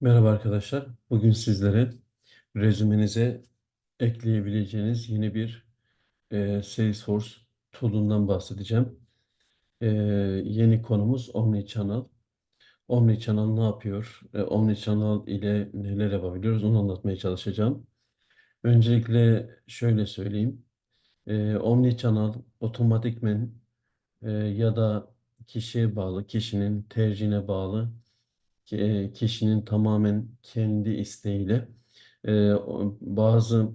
Merhaba arkadaşlar. Bugün sizlere rezümenize ekleyebileceğiniz yeni bir e, Salesforce tool'undan bahsedeceğim. E, yeni konumuz Omnichannel. Omnichannel ne yapıyor? E, Omnichannel ile neler yapabiliyoruz? Onu anlatmaya çalışacağım. Öncelikle şöyle söyleyeyim. E, Omnichannel otomatikmen e, ya da kişiye bağlı, kişinin tercihine bağlı kişinin tamamen kendi isteğiyle e, bazı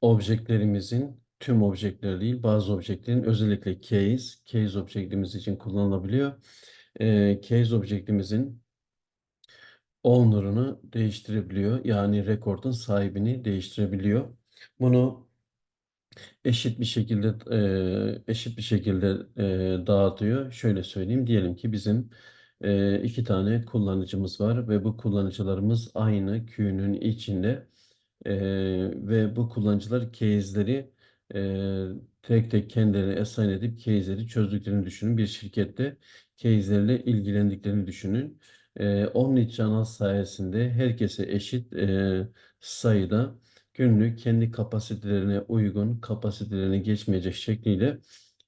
objektlerimizin tüm objektler değil bazı objektlerin özellikle case, case objektimiz için kullanılabiliyor. E, case objektimizin owner'ını değiştirebiliyor. Yani rekordun sahibini değiştirebiliyor. Bunu eşit bir şekilde e, eşit bir şekilde dağıtıyor. Şöyle söyleyeyim. Diyelim ki bizim e, iki tane kullanıcımız var ve bu kullanıcılarımız aynı queue'nun içinde e, ve bu kullanıcılar case'leri e, tek tek kendilerine assign edip case'leri çözdüklerini düşünün. Bir şirkette case'lerle ilgilendiklerini düşünün. E, Omnichannel sayesinde herkese eşit e, sayıda günlük kendi kapasitelerine uygun, kapasitelerini geçmeyecek şekliyle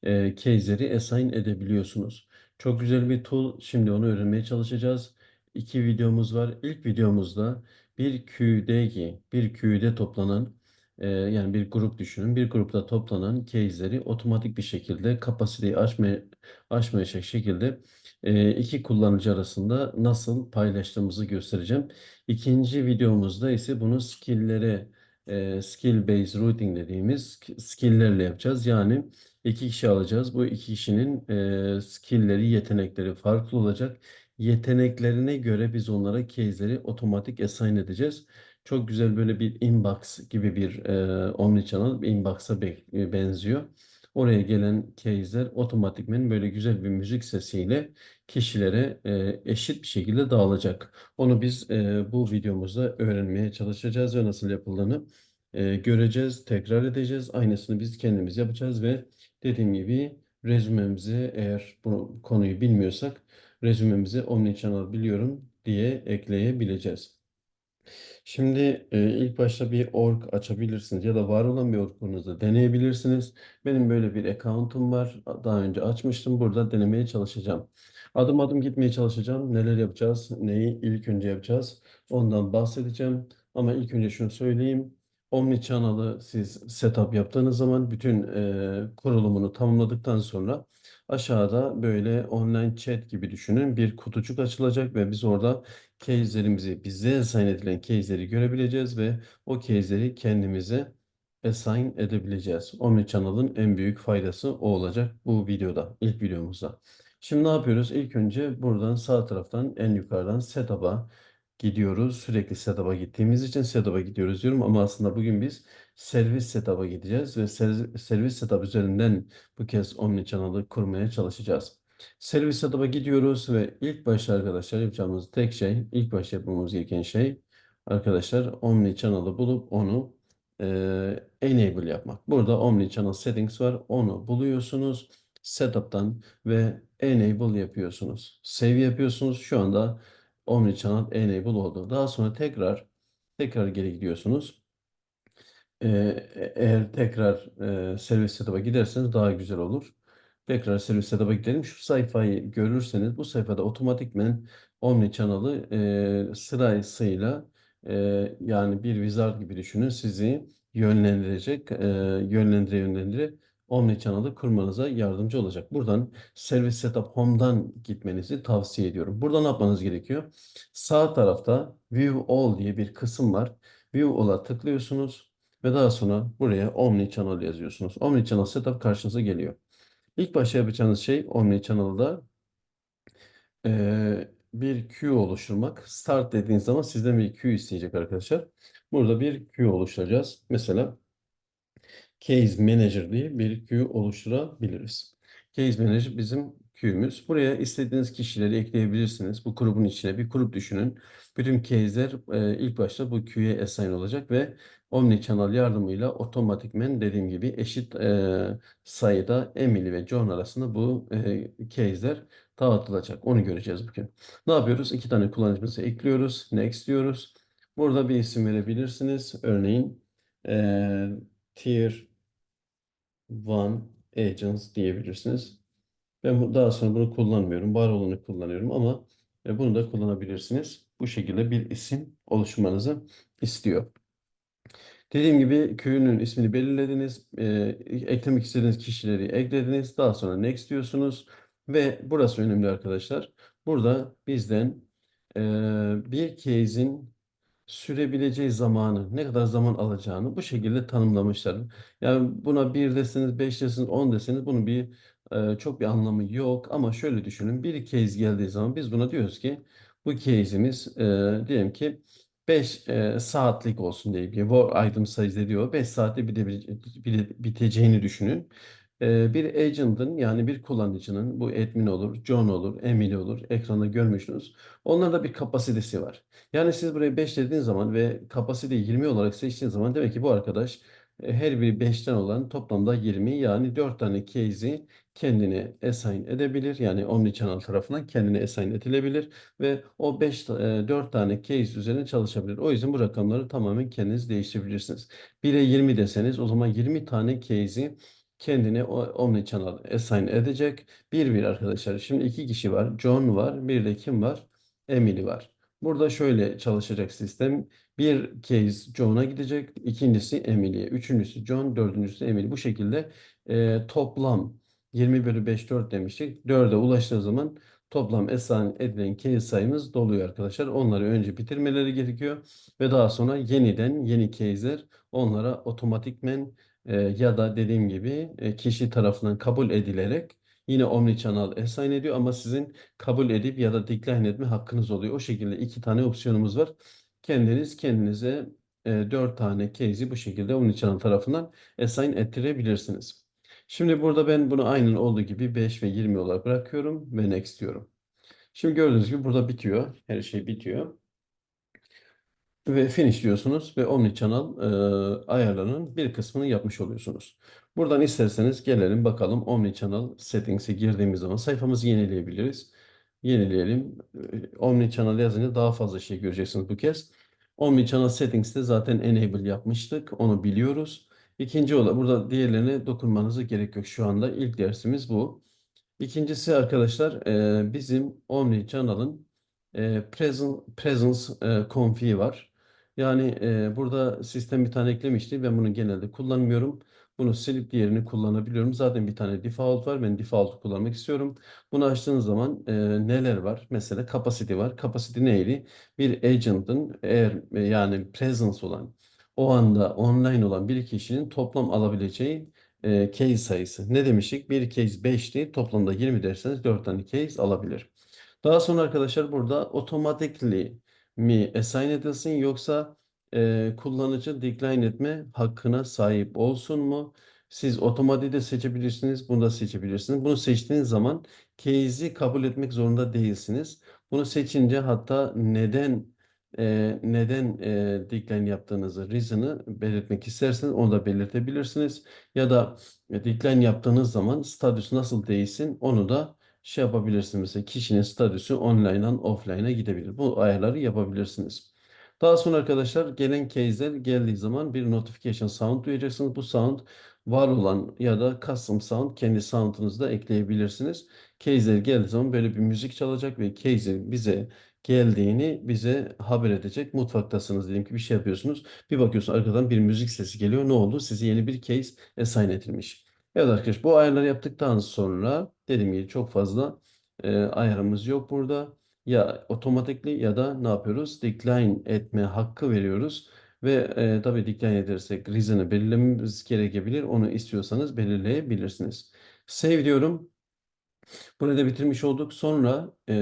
e, case'leri assign edebiliyorsunuz. Çok güzel bir tool. Şimdi onu öğrenmeye çalışacağız. İki videomuz var. İlk videomuzda bir queue'deki, bir queue'de toplanan e, yani bir grup düşünün. Bir grupta toplanan case'leri otomatik bir şekilde kapasiteyi aşmaya, aşmayacak şekilde e, iki kullanıcı arasında nasıl paylaştığımızı göstereceğim. İkinci videomuzda ise bunu skill'lere e, skill based routing dediğimiz skill'lerle yapacağız. Yani iki kişi alacağız. Bu iki kişinin e, skill'leri, yetenekleri farklı olacak. Yeteneklerine göre biz onlara case'leri otomatik assign edeceğiz. Çok güzel böyle bir inbox gibi bir e, omnichannel inbox'a be- e, benziyor. Oraya gelen case'ler otomatikmen böyle güzel bir müzik sesiyle kişilere e, eşit bir şekilde dağılacak. Onu biz e, bu videomuzda öğrenmeye çalışacağız ve nasıl yapıldığını e, göreceğiz, tekrar edeceğiz. Aynısını biz kendimiz yapacağız ve dediğim gibi rezümemizi eğer bu konuyu bilmiyorsak rezümemize Omnichannel biliyorum diye ekleyebileceğiz. Şimdi e, ilk başta bir org açabilirsiniz ya da var olan bir orgunuzu deneyebilirsiniz. Benim böyle bir account'um var. Daha önce açmıştım. Burada denemeye çalışacağım. Adım adım gitmeye çalışacağım. Neler yapacağız, neyi ilk önce yapacağız. Ondan bahsedeceğim. Ama ilk önce şunu söyleyeyim. Omnichannel'ı siz setup yaptığınız zaman bütün e, kurulumunu tamamladıktan sonra aşağıda böyle online chat gibi düşünün. Bir kutucuk açılacak ve biz orada case'lerimizi, bize assign edilen case'leri görebileceğiz ve o case'leri kendimize assign edebileceğiz. Omnichannel'ın en büyük faydası o olacak bu videoda, ilk videomuzda. Şimdi ne yapıyoruz? İlk önce buradan sağ taraftan en yukarıdan setup'a gidiyoruz. Sürekli setup'a gittiğimiz için setup'a gidiyoruz diyorum ama aslında bugün biz servis setup'a gideceğiz ve ser- servis setup üzerinden bu kez Omnichannel'ı kurmaya çalışacağız. Servis setup'a gidiyoruz ve ilk başta arkadaşlar yapacağımız tek şey, ilk başta yapmamız gereken şey arkadaşlar Omnichannel'ı bulup onu e, enable yapmak. Burada Omnichannel settings var. Onu buluyorsunuz setup'tan ve enable yapıyorsunuz. Save yapıyorsunuz. Şu anda Omnichannel enable oldu. Daha sonra tekrar tekrar geri gidiyorsunuz. Ee, eğer tekrar e, servis setup'a giderseniz daha güzel olur. Tekrar servis setup'a gidelim. Şu sayfayı görürseniz bu sayfada otomatikmen Omnichannel'ı e, sırasıyla e, yani bir wizard gibi düşünün sizi yönlendirecek, e, yönlendire yönlendire Omnichannel'ı kurmanıza yardımcı olacak. Buradan Service Setup Home'dan gitmenizi tavsiye ediyorum. Burada ne yapmanız gerekiyor? Sağ tarafta View All diye bir kısım var. View All'a tıklıyorsunuz. Ve daha sonra buraya Omnichannel yazıyorsunuz. Omnichannel Setup karşınıza geliyor. İlk başta yapacağınız şey Omnichannel'da eee bir queue oluşturmak. Start dediğiniz zaman sizden bir queue isteyecek arkadaşlar. Burada bir queue oluşturacağız. Mesela Case Manager diye bir queue oluşturabiliriz. Case Manager bizim queue'müz. Buraya istediğiniz kişileri ekleyebilirsiniz. Bu grubun içine bir grup düşünün. Bütün case'ler e, ilk başta bu queue'ye assign olacak ve Omnichannel yardımıyla otomatikmen dediğim gibi eşit e, sayıda Emily ve John arasında bu e, case'ler dağıtılacak. Onu göreceğiz bugün. Ne yapıyoruz? İki tane kullanıcımızı ekliyoruz. Next diyoruz. Burada bir isim verebilirsiniz. Örneğin eee Tier 1 Agents diyebilirsiniz. Ben daha sonra bunu kullanmıyorum. Var olanı kullanıyorum ama e, bunu da kullanabilirsiniz. Bu şekilde bir isim oluşturmanızı istiyor. Dediğim gibi köyünün ismini belirlediniz. e, eklemek istediğiniz kişileri eklediniz. Daha sonra next diyorsunuz. Ve burası önemli arkadaşlar. Burada bizden e, bir case'in sürebileceği zamanı, ne kadar zaman alacağını bu şekilde tanımlamışlar. Yani buna bir deseniz, beş deseniz, on deseniz bunun bir e, çok bir anlamı yok. Ama şöyle düşünün, bir case geldiği zaman biz buna diyoruz ki bu case'imiz e, diyelim ki 5 saatlik olsun diye bir war item size diyor. 5 saatte bite- bite- biteceğini düşünün. E, bir agent'ın yani bir kullanıcının bu admin olur, John olur, Emily olur ekranda görmüşsünüz. Onların da bir kapasitesi var. Yani siz buraya 5 dediğiniz zaman ve kapasiteyi 20 olarak seçtiğiniz zaman demek ki bu arkadaş e, her biri 5'ten olan toplamda 20 yani 4 tane case'i kendine assign edebilir. Yani Omnichannel tarafından kendine assign edilebilir ve o 5 4 tane case üzerine çalışabilir. O yüzden bu rakamları tamamen kendiniz değiştirebilirsiniz. 1'e 20 deseniz o zaman 20 tane case'i kendine o Omnichannel assign edecek. Bir bir arkadaşlar. Şimdi iki kişi var. John var. Bir de kim var? Emily var. Burada şöyle çalışacak sistem. Bir case John'a gidecek. ikincisi Emily'ye. Üçüncüsü John. Dördüncüsü Emily. Bu şekilde e, toplam 20 bölü 5 4 demiştik. 4'e ulaştığı zaman toplam esan edilen case sayımız doluyor arkadaşlar. Onları önce bitirmeleri gerekiyor. Ve daha sonra yeniden yeni case'ler onlara otomatikmen e, ya da dediğim gibi e, kişi tarafından kabul edilerek yine Omnichannel assign ediyor ama sizin kabul edip ya da decline etme hakkınız oluyor. O şekilde iki tane opsiyonumuz var. Kendiniz kendinize e, 4 tane case'i bu şekilde Omnichannel tarafından assign ettirebilirsiniz. Şimdi burada ben bunu aynen olduğu gibi 5 ve 20 olarak bırakıyorum ve next diyorum. Şimdi gördüğünüz gibi burada bitiyor. Her şey bitiyor. Ve finish diyorsunuz ve Omnichannel e, ayarlarının bir kısmını yapmış oluyorsunuz. Buradan isterseniz gelelim bakalım Omnichannel Settings'e girdiğimiz zaman sayfamızı yenileyebiliriz. Yenileyelim. Omnichannel yazınca daha fazla şey göreceksiniz bu kez. Omnichannel Settings'te zaten Enable yapmıştık. Onu biliyoruz. İkinci olarak burada diğerlerine dokunmanıza gerek yok. Şu anda ilk dersimiz bu. İkincisi arkadaşlar e, bizim Omnichannel'ın e, presence, presence e, config'i var. Yani e, burada sistem bir tane eklemişti. Ben bunu genelde kullanmıyorum. Bunu silip diğerini kullanabiliyorum. Zaten bir tane default var. Ben default'u kullanmak istiyorum. Bunu açtığınız zaman e, neler var? Mesela capacity var. Capacity neydi? Bir agent'ın eğer e, yani presence olan o anda online olan bir kişinin toplam alabileceği e, case sayısı. Ne demiştik? Bir case 5'ti. Toplamda 20 derseniz 4 tane case alabilir. Daha sonra arkadaşlar burada automatically mi assign edilsin yoksa e, kullanıcı decline etme hakkına sahip olsun mu? Siz otomatiği de seçebilirsiniz. Bunu da seçebilirsiniz. Bunu seçtiğiniz zaman case'i kabul etmek zorunda değilsiniz. Bunu seçince hatta neden e, neden e, decline yaptığınızı, reason'ı belirtmek isterseniz onu da belirtebilirsiniz. Ya da e, decline yaptığınız zaman statüs nasıl değilsin onu da şey yapabilirsiniz. Mesela kişinin statüsü online'dan offline'a gidebilir. Bu ayarları yapabilirsiniz. Daha sonra arkadaşlar gelen case'ler geldiği zaman bir notification sound duyacaksınız. Bu sound var olan ya da custom sound kendi sound'unuzda ekleyebilirsiniz. Case'ler geldiği zaman böyle bir müzik çalacak ve case'in bize geldiğini bize haber edecek. Mutfaktasınız diyelim ki bir şey yapıyorsunuz. Bir bakıyorsun arkadan bir müzik sesi geliyor. Ne oldu? Size yeni bir case assign edilmiş. Evet arkadaşlar bu ayarları yaptıktan sonra dediğim gibi çok fazla e, ayarımız yok burada. Ya otomatikli ya da ne yapıyoruz? Decline etme hakkı veriyoruz. Ve e, tabii decline edersek reason'ı belirlememiz gerekebilir. Onu istiyorsanız belirleyebilirsiniz. Save diyorum. Burayı da bitirmiş olduk. Sonra e,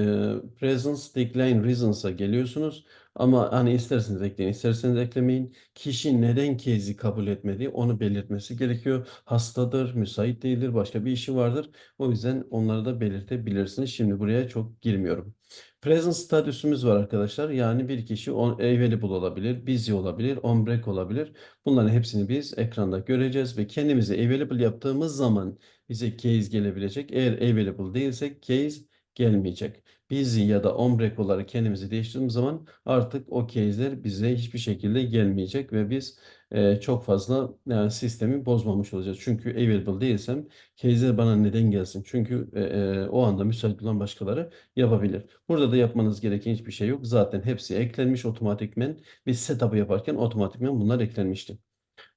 Presence Decline Reasons'a geliyorsunuz. Ama hani isterseniz ekleyin, isterseniz eklemeyin. Kişi neden case'i kabul etmedi onu belirtmesi gerekiyor. Hastadır, müsait değildir, başka bir işi vardır. O yüzden onları da belirtebilirsiniz. Şimdi buraya çok girmiyorum. Presence statüsümüz var arkadaşlar. Yani bir kişi on, available olabilir, busy olabilir, on break olabilir. Bunların hepsini biz ekranda göreceğiz ve kendimizi available yaptığımız zaman bize case gelebilecek. Eğer available değilsek case gelmeyecek. Biz ya da ombrek olarak kendimizi değiştirdiğimiz zaman artık o case'ler bize hiçbir şekilde gelmeyecek ve biz e, çok fazla yani sistemi bozmamış olacağız. Çünkü available değilsem case'ler bana neden gelsin? Çünkü e, e, o anda müsait olan başkaları yapabilir. Burada da yapmanız gereken hiçbir şey yok. Zaten hepsi eklenmiş otomatikmen. Biz setup'ı yaparken otomatikmen bunlar eklenmişti.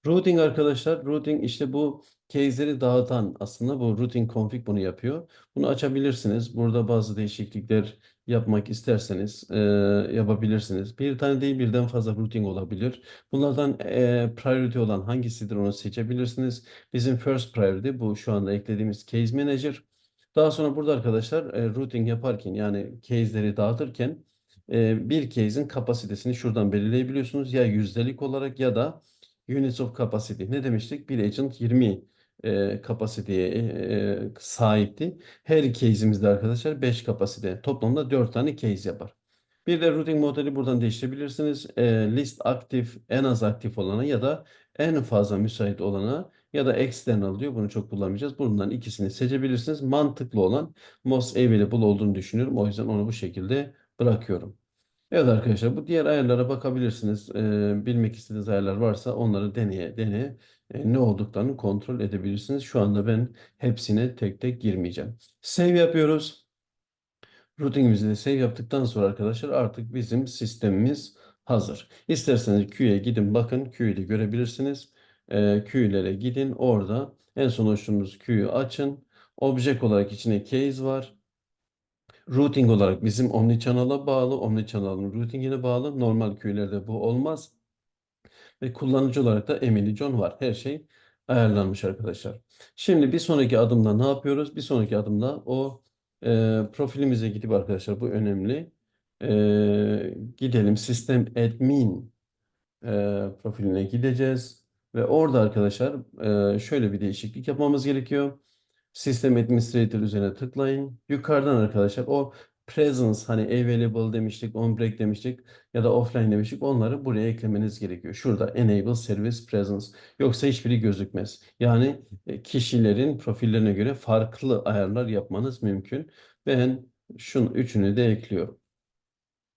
Routing arkadaşlar, routing işte bu case'leri dağıtan aslında bu routing config bunu yapıyor. Bunu açabilirsiniz. Burada bazı değişiklikler yapmak isterseniz e, yapabilirsiniz. Bir tane değil birden fazla routing olabilir. Bunlardan e, priority olan hangisidir onu seçebilirsiniz. Bizim first priority bu şu anda eklediğimiz case manager. Daha sonra burada arkadaşlar e, routing yaparken yani case'leri dağıtırken e, bir case'in kapasitesini şuradan belirleyebiliyorsunuz. Ya yüzdelik olarak ya da Units of capacity. Ne demiştik? Bir agent 20 e, kapasiteye e, sahipti. Her case'imizde arkadaşlar 5 kapasite. Toplamda 4 tane case yapar. Bir de routing modeli buradan değiştirebilirsiniz. E, list aktif, en az aktif olana ya da en fazla müsait olana ya da external diyor. Bunu çok kullanmayacağız. Bundan ikisini seçebilirsiniz. Mantıklı olan most available olduğunu düşünüyorum. O yüzden onu bu şekilde bırakıyorum. Evet arkadaşlar bu diğer ayarlara bakabilirsiniz. Ee, bilmek istediğiniz ayarlar varsa onları deneye deneye e, ne olduklarını kontrol edebilirsiniz. Şu anda ben hepsine tek tek girmeyeceğim. Save yapıyoruz. Routingimizi de save yaptıktan sonra arkadaşlar artık bizim sistemimiz hazır. İsterseniz Q'ye gidin bakın Q'yu da görebilirsiniz. Ee, Q'lere gidin orada en son oluşturduğumuz Q'yu açın. Object olarak içine case var. Routing olarak bizim Omnichannel'a bağlı, Omnichannel'ın routing'ine bağlı. Normal queue'lerde bu olmaz. Ve kullanıcı olarak da Emily John var. Her şey ayarlanmış arkadaşlar. Şimdi bir sonraki adımda ne yapıyoruz? Bir sonraki adımda o e, profilimize gidip arkadaşlar bu önemli. E, gidelim sistem admin e, profiline gideceğiz. Ve orada arkadaşlar e, şöyle bir değişiklik yapmamız gerekiyor. Sistem Administrator üzerine tıklayın. Yukarıdan arkadaşlar o presence hani available demiştik, on break demiştik ya da offline demiştik. Onları buraya eklemeniz gerekiyor. Şurada enable service presence. Yoksa hiçbiri gözükmez. Yani e, kişilerin profillerine göre farklı ayarlar yapmanız mümkün. Ben şunun üçünü de ekliyorum.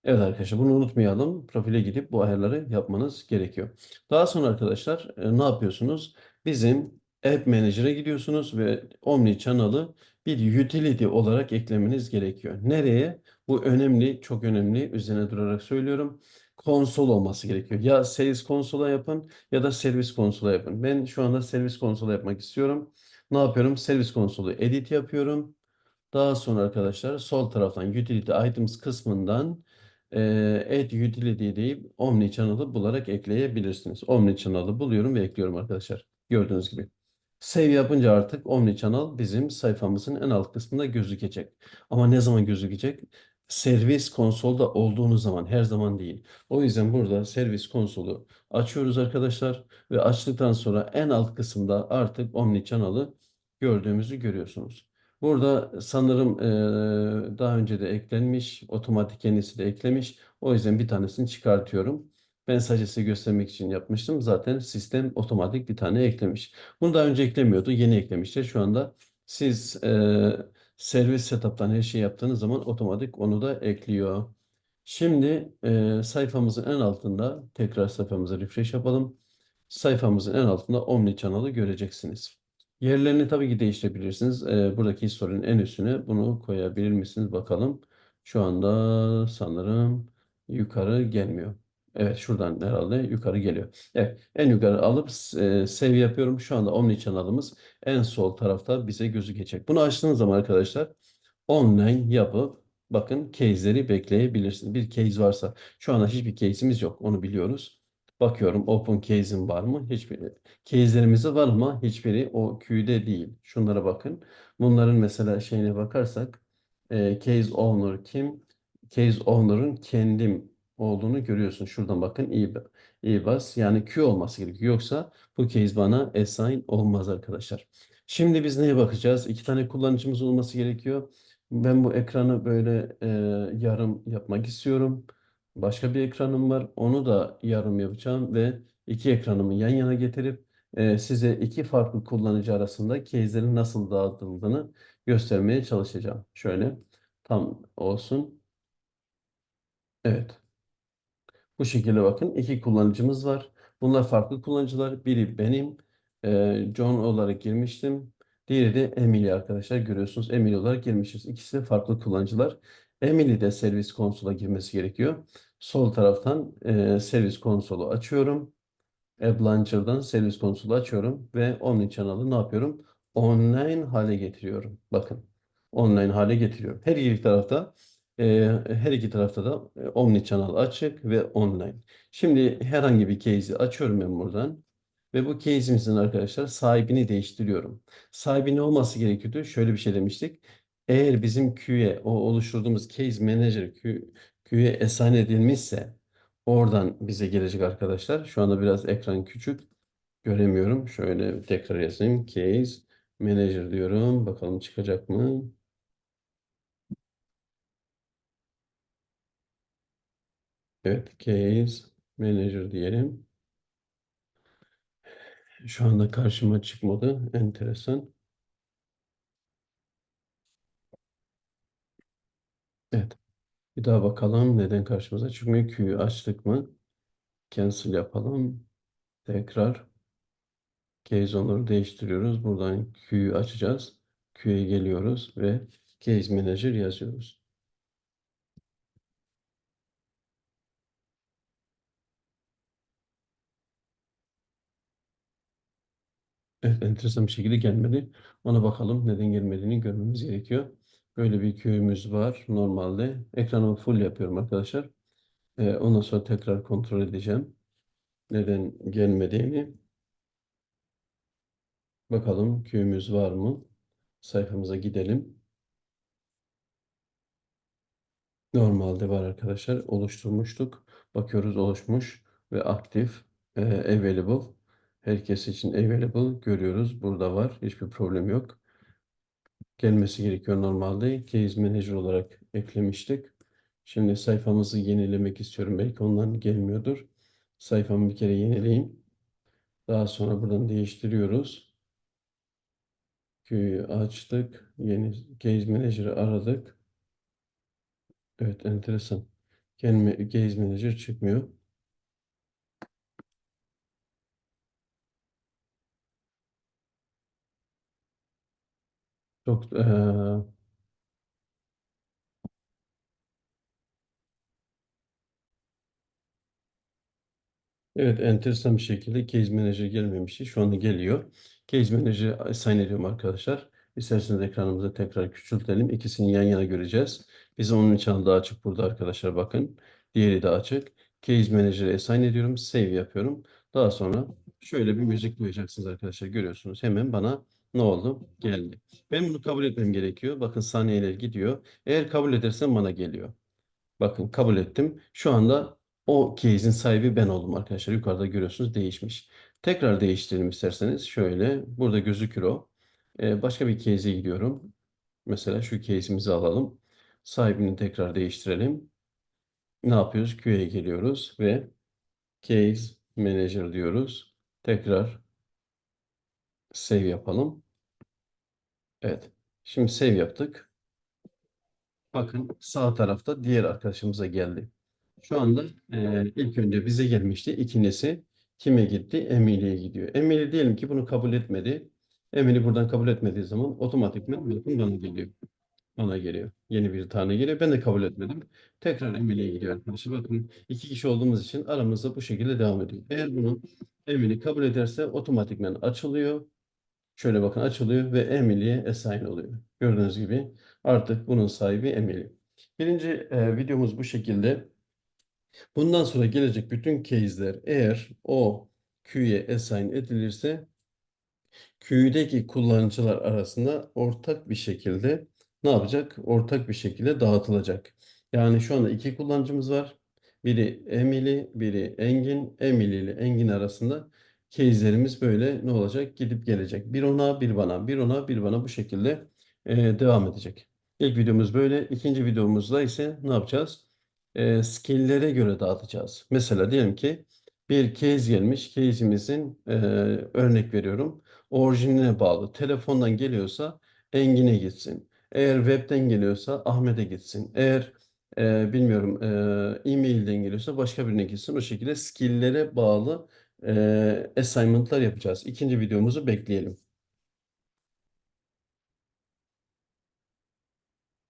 Evet arkadaşlar bunu unutmayalım. Profile gidip bu ayarları yapmanız gerekiyor. Daha sonra arkadaşlar e, ne yapıyorsunuz? Bizim App Manager'a gidiyorsunuz ve Omnichannel'ı bir utility olarak eklemeniz gerekiyor. Nereye? Bu önemli, çok önemli. Üzerine durarak söylüyorum. Konsol olması gerekiyor. Ya Sales konsola yapın ya da servis konsola yapın. Ben şu anda servis konsola yapmak istiyorum. Ne yapıyorum? Servis konsolu edit yapıyorum. Daha sonra arkadaşlar sol taraftan Utility Items kısmından e, Add Utility deyip Omnichannel'ı bularak ekleyebilirsiniz. Omnichannel'ı buluyorum ve ekliyorum arkadaşlar. Gördüğünüz gibi. Save yapınca artık Omnichannel bizim sayfamızın en alt kısmında gözükecek. Ama ne zaman gözükecek? Servis konsolda olduğunuz zaman her zaman değil. O yüzden burada servis konsolu açıyoruz arkadaşlar ve açtıktan sonra en alt kısımda artık Omnichannel'ı gördüğümüzü görüyorsunuz. Burada sanırım eee, daha önce de eklenmiş, otomatik kendisi de eklemiş. O yüzden bir tanesini çıkartıyorum. Ben sadece size göstermek için yapmıştım. Zaten sistem otomatik bir tane eklemiş. Bunu daha önce eklemiyordu. Yeni eklemişler. Şu anda siz e, servis setup'tan her şey yaptığınız zaman otomatik onu da ekliyor. Şimdi e, sayfamızın en altında tekrar sayfamızı refresh yapalım. Sayfamızın en altında Omnichannel'ı göreceksiniz. Yerlerini tabii ki değiştirebilirsiniz. E, buradaki historinin en üstüne bunu koyabilir misiniz bakalım. Şu anda sanırım yukarı gelmiyor. Evet şuradan herhalde yukarı geliyor. Evet en yukarı alıp e, save yapıyorum. Şu anda Omnichannel'ımız en sol tarafta bize gözükecek. Bunu açtığınız zaman arkadaşlar online yapıp bakın case'leri bekleyebilirsiniz. Bir case varsa şu anda hiçbir case'imiz yok. Onu biliyoruz. Bakıyorum open case'im var mı? Hiçbir case'lerimiz var ama hiçbiri o queue'de değil. Şunlara bakın. Bunların mesela şeyine bakarsak e, case owner kim? Case owner'ın kendim olduğunu görüyorsun. Şuradan bakın iyi, iyi bas. Yani Q olması gerekiyor. Yoksa bu case bana assign olmaz arkadaşlar. Şimdi biz neye bakacağız? İki tane kullanıcımız olması gerekiyor. Ben bu ekranı böyle e, yarım yapmak istiyorum. Başka bir ekranım var. Onu da yarım yapacağım ve iki ekranımı yan yana getirip e, size iki farklı kullanıcı arasında case'lerin nasıl dağıtıldığını göstermeye çalışacağım. Şöyle Tam olsun. Evet. Bu şekilde bakın iki kullanıcımız var. Bunlar farklı kullanıcılar. Biri benim e, John olarak girmiştim. Diğeri de Emily arkadaşlar görüyorsunuz. Emily olarak girmişiz. İkisi de farklı kullanıcılar. Emily de servis konsola girmesi gerekiyor. Sol taraftan e, servis konsolu açıyorum. App servis konsolu açıyorum ve Omnichannel'ı ne yapıyorum? Online hale getiriyorum. Bakın. Online hale getiriyorum. Her iki tarafta her iki tarafta da e, Omnichannel açık ve online. Şimdi herhangi bir case'i açıyorum ben buradan. Ve bu case'imizin arkadaşlar sahibini değiştiriyorum. Sahibi ne olması gerekiyordu? Şöyle bir şey demiştik. Eğer bizim Q'ye o oluşturduğumuz case manager Q'ye assign edilmişse Oradan bize gelecek arkadaşlar. Şu anda biraz ekran küçük. Göremiyorum. Şöyle tekrar yazayım. Case Manager diyorum. Bakalım çıkacak mı? Evet. Case Manager diyelim. Şu anda karşıma çıkmadı. Enteresan. Evet. Bir daha bakalım. Neden karşımıza çıkmıyor? Q'yu açtık mı? Cancel yapalım. Tekrar. Case onları değiştiriyoruz. Buradan Q'yu açacağız. Q'ye geliyoruz ve Case Manager yazıyoruz. Evet, enteresan bir şekilde gelmedi. Ona bakalım neden gelmediğini görmemiz gerekiyor. Böyle bir köyümüz var normalde. Ekranımı full yapıyorum arkadaşlar. Ee, ondan sonra tekrar kontrol edeceğim. Neden gelmediğini. Bakalım köyümüz var mı? Sayfamıza gidelim. Normalde var arkadaşlar. Oluşturmuştuk. Bakıyoruz oluşmuş ve aktif. e, available. Herkes için available görüyoruz. Burada var. Hiçbir problem yok. gelmesi gerekiyor normalde. Case Manager olarak eklemiştik. Şimdi sayfamızı yenilemek istiyorum. Belki ondan gelmiyordur. Sayfamı bir kere yenileyim. Daha sonra buradan değiştiriyoruz. Q'yu açtık. Yeni Case Manager'ı aradık. Evet enteresan. Gelme, Case Manager çıkmıyor. Çok eee Evet, enteresan bir şekilde Case Manager gelmemişti. Şu anda geliyor. Case Manager'ı assign ediyorum arkadaşlar. İsterseniz ekranımızı tekrar küçültelim. İkisini yan yana göreceğiz. Bizim onun için daha açık burada arkadaşlar bakın. Diğeri de açık. Case Manager'ı assign ediyorum. Save yapıyorum. Daha sonra şöyle bir müzik duyacaksınız arkadaşlar. Görüyorsunuz. Hemen bana ne oldu? Geldi. Ben bunu kabul etmem gerekiyor. Bakın saniyeler gidiyor. Eğer kabul edersem bana geliyor. Bakın kabul ettim. Şu anda o case'in sahibi ben oldum arkadaşlar. Yukarıda görüyorsunuz değişmiş. Tekrar değiştirelim isterseniz. Şöyle burada gözükür o. Ee, başka bir case'e gidiyorum. Mesela şu case'imizi alalım. Sahibini tekrar değiştirelim. Ne yapıyoruz? Q'ye geliyoruz ve case manager diyoruz. Tekrar save yapalım. Evet. Şimdi save yaptık. Bakın sağ tarafta diğer arkadaşımıza geldi. Şu anda e, ilk önce bize gelmişti. İkincisi kime gitti? Emily'ye gidiyor. Emily diyelim ki bunu kabul etmedi. Emily buradan kabul etmediği zaman otomatikman bakın bana geliyor. Bana geliyor. Yeni bir tane geliyor. Ben de kabul etmedim. Tekrar Emily'ye gidiyor arkadaşlar. Bakın iki kişi olduğumuz için aramızda bu şekilde devam ediyor. Eğer bunu Emily kabul ederse otomatikman açılıyor. Şöyle bakın açılıyor ve Emily'ye assign oluyor. Gördüğünüz gibi artık bunun sahibi Emily. Birinci e, videomuz bu şekilde. Bundan sonra gelecek bütün case'ler eğer o Q'ye assign edilirse Q'deki kullanıcılar arasında ortak bir şekilde ne yapacak? Ortak bir şekilde dağıtılacak. Yani şu anda iki kullanıcımız var. Biri Emily, biri Engin. Emily ile Engin arasında case'lerimiz böyle ne olacak? Gidip gelecek. Bir ona, bir bana, bir ona, bir bana bu şekilde e, devam edecek. İlk videomuz böyle. İkinci videomuzda ise ne yapacağız? e, skill'lere göre dağıtacağız. Mesela diyelim ki bir case gelmiş. Case'imizin e, örnek veriyorum. Orijinaline bağlı. Telefondan geliyorsa Engin'e gitsin. Eğer web'ten geliyorsa Ahmet'e gitsin. Eğer e, bilmiyorum e, e-mail'den geliyorsa başka birine gitsin. O şekilde skill'lere bağlı assignment'lar yapacağız. İkinci videomuzu bekleyelim.